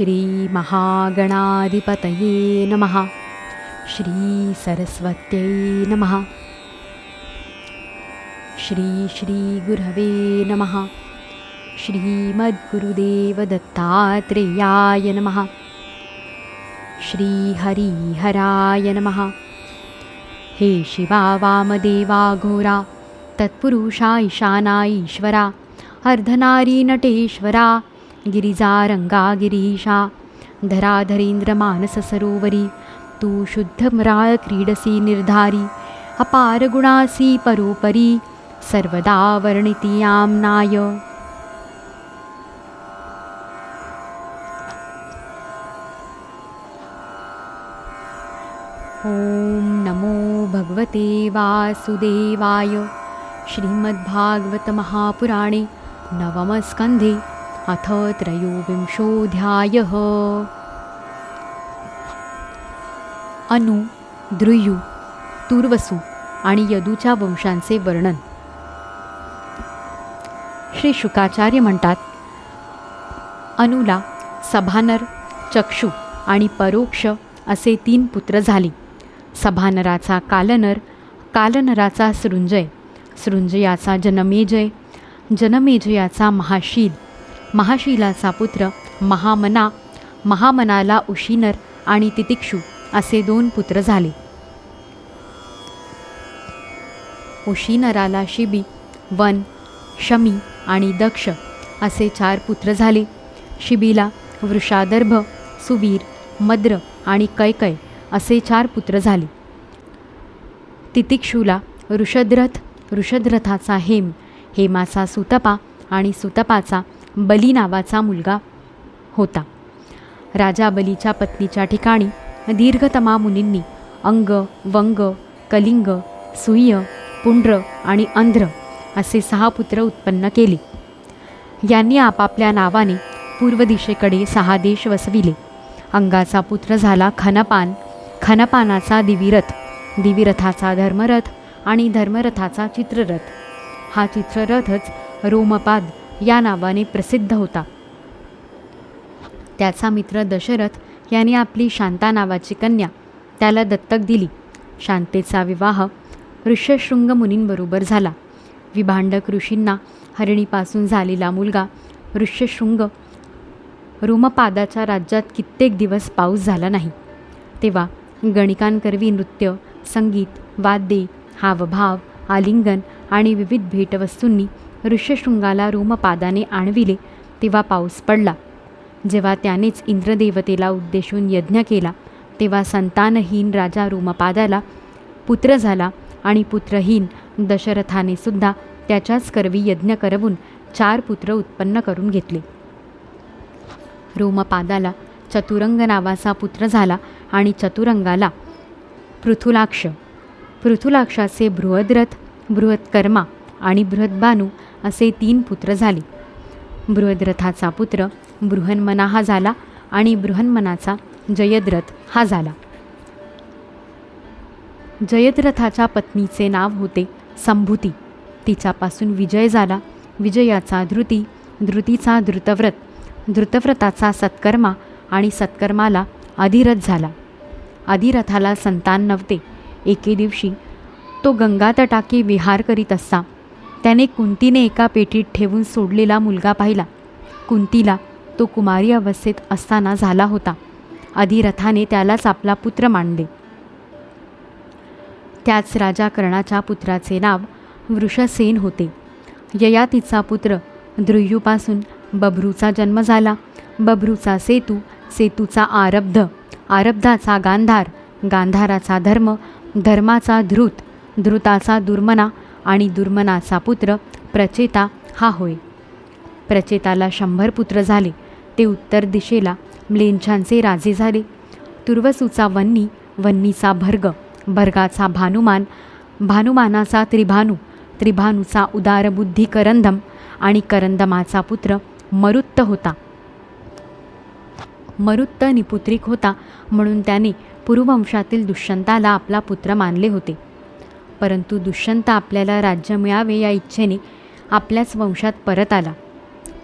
श्रीमहागणाधिपतये नमः। श्रीसरस्वत्यै नमः। श्री श्रीगुरवे नमः। श्रीमद्गुरुदेवदत्तात्रेयाय नमः। श्रीहरिहराय नमः। हे शिवा वामदेवा घोरा तत्पुरुषा ईशाना ईश्वरा अर्धनारी नटेश्वरा गिरिजारंगा गिरीशा धराधरेंद्रमानससरोवरी तू शुद्धमराळ क्रीडसी निर्धारी अपार गुणासी परोपरी सर्वदा वर्णितीयां नाय। ॐ नमो भगवते वासुदेवाय श्रीमद्भागवतमहापुराणे नवमस्कन्धे अथ त्रयोविंशोऽध्यायः। अनु द्रुयु तुर्वसु आणि यदूच्या वंशांचे वर्णन. श्री शुकाचार्य म्हणतात अनुला सभानर चक्षु आणि परोक्ष असे तीन पुत्र झाले. सभानराचा कालनर कालनराचा सृंजय सृंजयाचा जनमेजय जनमेजयाचा महाशील महाशीलाचा पुत्र महामना महामनाला उशीनर आणि तितिक्षू असे दोन पुत्र झाले. उशीनराला शिबी वन शमी आणि दक्ष असे चार पुत्र झाले. शिबीला वृषादर्भ सुवीर मद्र आणि कैकय असे चार पुत्र झाले. तितिक्षूला ऋषद्रथ ऋषद्रथाचा हेम हेमाचा सुतपा आणि सुतपाचा बली नावाचा मुलगा होता. राजा बलीच्या पत्नीच्या ठिकाणी दीर्घतमा मुनींनी अंग वंग कलिंग सुय पुंड्र आणि अंध्र असे सहा पुत्र उत्पन्न केले. यांनी आपापल्या नावाने पूर्व दिशेकडे सहा देश वसविले. अंगाचा पुत्र झाला खनपान. खनपानाचा दिविरथ दिविरथाचा धर्मरथ आणि धर्मरथाचा चित्ररथ. हा चित्ररथच रोमपाद या नावाने प्रसिद्ध होता. त्याचा मित्र दशरथ यांनी आपली शांता नावाची कन्या त्याला दत्तक दिली. शांतेचा विवाह ऋष्यशृंग मुनींबरोबर झाला. विभांडक ऋषींना हरिणीपासून झालेला मुलगा ऋष्यशृंग रोमपादाच्या राज्यात कित्येक दिवस पाऊस झाला नाही. तेव्हा गणिकांकरवी नृत्य संगीत वाद्ये हावभाव आलिंगन आणि विविध भेटवस्तूंनी ऋष्यशृंगाला रोमपादाने आणविले तेव्हा पाऊस पडला. जेव्हा त्यानेच इंद्रदेवतेला उद्देशून यज्ञ केला तेव्हा संतानहीन राजा रोमपादाला पुत्र झाला आणि पुत्रहीन दशरथाने सुद्धा त्याच्याच करवी यज्ञ करवून चार पुत्र उत्पन्न करून घेतले. रोमपादाला चतुरंग नावाचा पुत्र झाला आणि चतुरंगाला पृथुलाक्ष. पृथुलाक्षाचे बृहद्रथ बृहत्कर्मा आणि बृहद्बानू असे तीन पुत्र झाले. बृहद्रथाचा पुत्र बृहन्मना हा झाला आणि बृहन्मनाचा जयद्रथ हा झाला. जयद्रथाच्या पत्नीचे नाव होते संभूती. तिच्यापासून विजय झाला. विजयाचा धृती धृतीचा धृतव्रत धृतव्रताचा सत्कर्मा आणि सत्कर्माला अधिरथ झाला. अधिरथाला संतान नव्हते. एके दिवशी तो गंगातटाकी विहार करीत असता त्याने कुंतीने एका पेटीत ठेवून सोडलेला मुलगा पाहिला. कुंतीला तो कुमारी अवस्थेत असताना झाला होता. अधिरथाने त्यालाच आपला पुत्र मानले. त्याच राजा कर्णाच्या पुत्राचे नाव वृषसेन होते. ययातीचा पुत्र द्रुयूपासून बभ्रूचा जन्म झाला. बभ्रूचा सेतू सेतूचा आरब्ध आरब्धाचा गांधार गांधाराचा धर्म धर्माचा धृत धृताचा दुर्मना आणि दुर्मनाचा पुत्र प्रचेता हा होय. प्रचेताला शंभर पुत्र झाले. ते उत्तर दिशेला म्लेंछांचे राजे झाले. तुर्वसूचा वन्नी वन्नीचा भर्ग भर्गाचा भानुमान भानुमानाचा त्रिभानू त्रिभानूचा उदारबुद्धी करंदम आणि करंदमाचा पुत्र मरुत्त होता. मरुत्त निपुत्रिक होता म्हणून त्याने पुरुवंशातील दुष्यंताला आपला पुत्र मानले होते. परंतु दुष्यंत आपल्याला राज्य मिळावे या इच्छेने आपल्याच वंशात परत आला.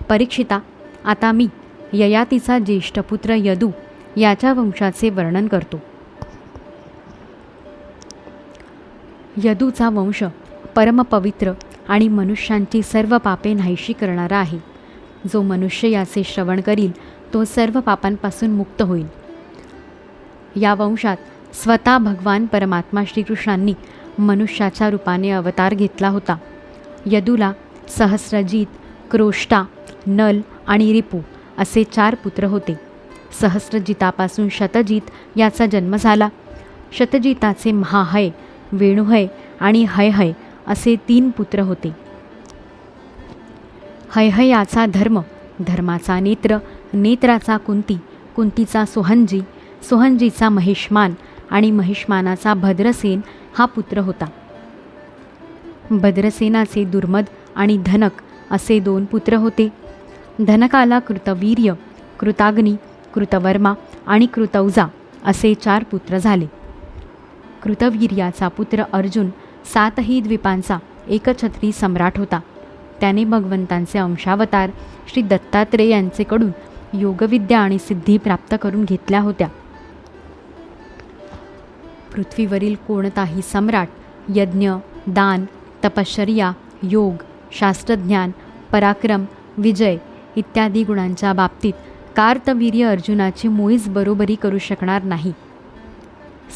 परीक्षिता आता मी ययातीचा ज्येष्ठ पुत्र यदू याच्या वंशाचे वर्णन करतो. यदूचा वंश परमपवित्र आणि मनुष्यांची सर्व पापे नाहीशी करणारा आहे. जो मनुष्य याचे श्रवण करील तो सर्व पापांपासून मुक्त होईल. या वंशात स्वतः भगवान परमात्मा श्रीकृष्णांनी मनुष्याच्या रूपाने अवतार घेतला होता. यदूला सहस्रजीत क्रोष्टा नल आणि रिपू असे चार पुत्र होते. सहस्रजितापासून शतजीत याचा जन्म झाला. शतजिताचे महाहय वेणुहय आणि हयहय असे तीन पुत्र होते. हयहयाचा धर्म धर्माचा नेत्र नेत्राचा कुंती कुंतीचा सोहंजी सोहंजीचा महिष्मान आणि महिष्मानाचा भद्रसेन हा पुत्र होता. भद्रसेनाचे दुर्मद आणि धनक असे दोन पुत्र होते. धनकाला कृतवीर्य कृताग्नी कृतवर्मा आणि कृतौजा असे चार पुत्र झाले. कृतवीर्याचा पुत्र अर्जुन सातही द्वीपांचा एकछत्री सम्राट होता. त्याने भगवंतांचे अंशावतार श्री दत्तात्रेय यांचेकडून योगविद्या आणि सिद्धी प्राप्त करून घेतल्या होत्या. पृथ्वीवरील कोणताही सम्राट यज्ञ दान तपश्चर्या योग शास्त्रज्ञान पराक्रम विजय इत्यादी गुणांच्या बाबतीत कार्तवीर्य अर्जुनाची मुळीच बरोबरी करू शकणार नाही.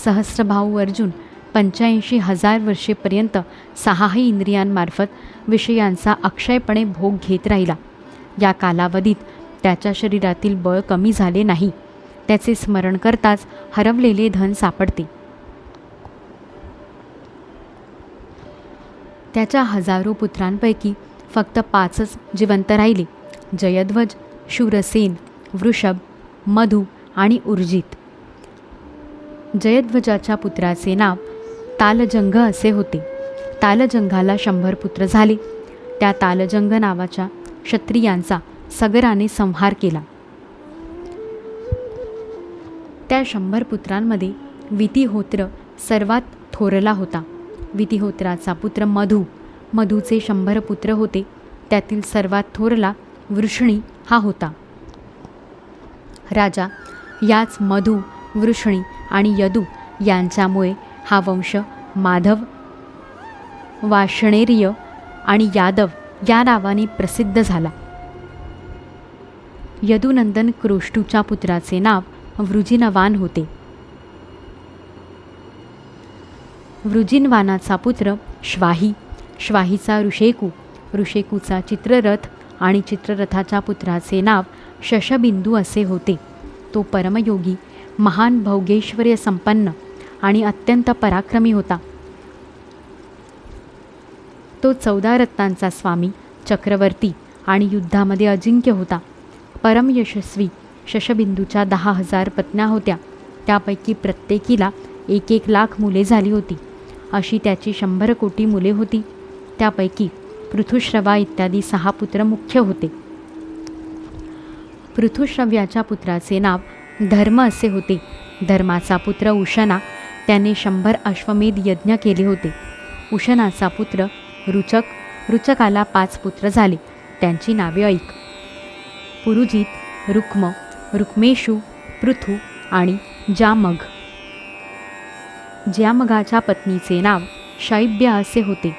सहस्रभाऊ अर्जुन पंच्याऐंशी हजार वर्षेपर्यंत सहाही इंद्रियांमार्फत विषयांचा अक्षयपणे भोग घेत राहिला. या कालावधीत त्याच्या शरीरातील बळ कमी झाले नाही. त्याचे स्मरण करताच हरवलेले धन सापडते. त्याच्या हजारो पुत्रांपैकी फक्त पाचच जिवंत राहिले. जयध्वज शूरसेन वृषभ मधु आणि उर्जित. जयध्वजाच्या पुत्राचे नाव तालजंग असे होते. तालजंगाला शंभर पुत्र झाले. त्या तालजंग नावाच्या क्षत्रियांचा सगराने संहार केला. त्या शंभर पुत्रांमध्ये वितिहोत्र सर्वात थोरला होता. वितिहोत्राचा पुत्र मधू. मधूचे शंभर पुत्र होते. त्यातील सर्वात थोरला वृषणी हा होता. राजा याच मधू वृषणी आणि यदू यांच्यामुळे हा वंश माधव वाषणेरिय आणि यादव या नावाने प्रसिद्ध झाला. यदुनंदन क्रोष्टूच्या पुत्राचे नाव वृजिनवान होते. वृजिनवानाचा पुत्र श्वाही. श्वाहीचा ऋषेकू. ऋषेकूचा चित्ररथ आणि चित्ररथाच्या पुत्राचे नाव शशबिंदू असे होते. तो परमयोगी महान भौगेश्वर्य संपन्न आणि अत्यंत पराक्रमी होता. तो चौदा रत्नांचा स्वामी चक्रवर्ती आणि युद्धामध्ये अजिंक्य होता. परमयशस्वी शशबिंदूच्या दहा हजार पत्न्या होत्या. त्यापैकी प्रत्येकीला एक एक लाख मुले झाली होती. अशी त्याची शंभर कोटी मुले होती. त्यापैकी पृथुश्रवा इत्यादी सहा पुत्र मुख्य होते. पृथुश्रव्याच्या पुत्राचे नाव धर्म असे होते. धर्माचा पुत्र उशना त्याने शंभर अश्वमेध यज्ञ केले होते. उशनाचा पुत्र रुचक रुचकाला पाच पुत्र झाले. त्यांची नावे ऐक. पुरुजित रुक्म रुक्मेशू पृथू आणि जामघ. ज्यामघाच्या पत्नीचे नाव शैब्या असे होते.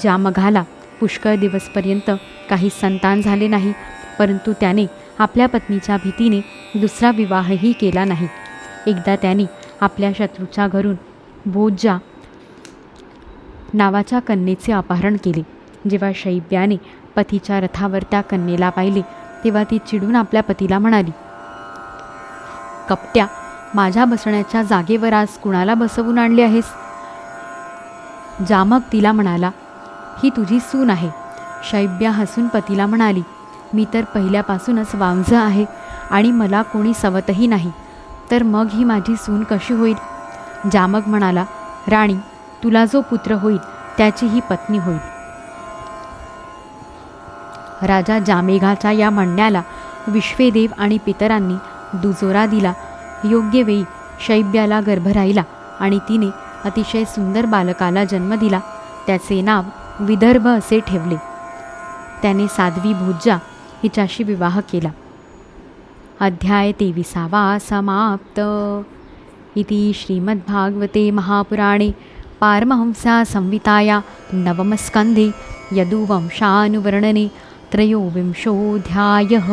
ज्यामघाला पुष्कळ दिवसपर्यंत काही संतान झाले नाही परंतु त्याने आपल्या पत्नीच्या भीतीने दुसरा विवाहही केला नाही. एकदा त्याने आपल्या शत्रूच्या घरून भोज्जा नावाच्या कन्येचे अपहरण केले. जेव्हा शैब्याने पतीच्या रथावर त्या कन्येला पाहिले तेव्हा ती चिडून आपल्या पतीला म्हणाली कपट्या माझ्या बसण्याच्या जागेवर आज कुणाला बसवून आणले आहेस? जामक तिला म्हणाला ही तुझी सून आहे. शैब्या हसून पतीला म्हणाली मी तर पहिल्यापासूनच वांझ आहे आणि मला कोणी सवतही नाही तर मग ही माझी सून कशी होईल? जामक म्हणाला राणी तुला जो पुत्र होईल त्याची ही पत्नी होईल. राजा जामेघाच्या या म्हणण्याला विश्वेदेव आणि पितरांनी दुजोरा दिला योग्य वेळी शैब्याला गर्भ राहिला आणि तिने अतिशय सुंदर बालकाला जन्म दिला त्याचे नाव विदर्भ असे ठेवले. त्याने साध्वी भुज्जा हिच्याशी विवाह केला. अध्याय तेविसावा समाप्त. इति श्रीमद्भागवते महापुराणे पारमहंसा संहिताया नवमस्कन्धे यदुवंशानुवर्णने त्रयोविंशोऽध्यायः।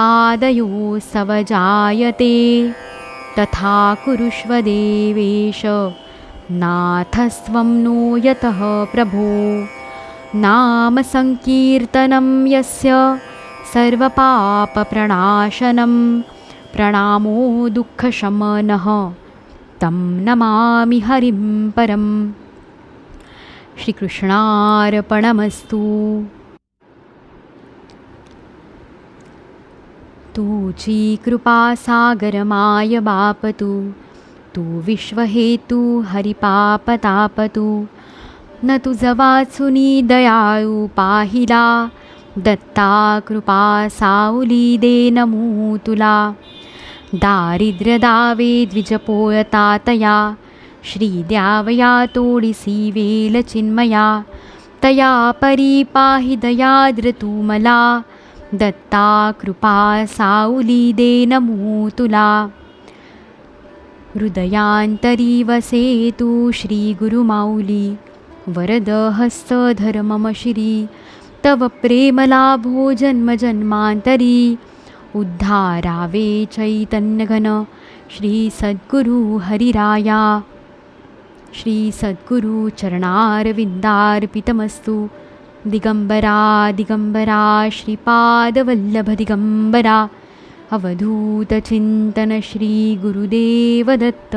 पादयो सवजायते तथा कुरुष्व देवेश नाथस्त्वं नो यतः प्रभो। नामसङ्कीर्तनं यस्य सर्वपापप्रणाशनं प्रणामो दुःखशमनः। तं नमामि हरिं परम्। श्रीकृष्णार्पणमस्तु तुझी कृपा सागरमाय बापतु। तू विश्वहेतु हरिपापतापतु। न तु वाचुनी दयाळू पाहिला। दत्ता कृपा साऊली दे नमू तुला। दारिद्र्य दावे द्विजपोयता तया श्रीद्यावया तोडिसी वेल चिन्मया तया परी पाहि दयाद्र तू मला। दत्ता कृपा सावली दे नमो तुला हृदयांतरी वसे तू श्रीगुरुमाऊली। वरदहस्त धर्मम श्री तव प्रेमलाभो जन्मजन्मान्तरी। उद्धारावे चैतन्यघन। श्री सद्गुरु हरिराया श्री दिगंबरा दिगंबरा दिगम्बरा दिगम्बरा श्रीपादवल्लभ दिगम्बरा अवधूतचिन्तन श्रीगुरुदेवदत्त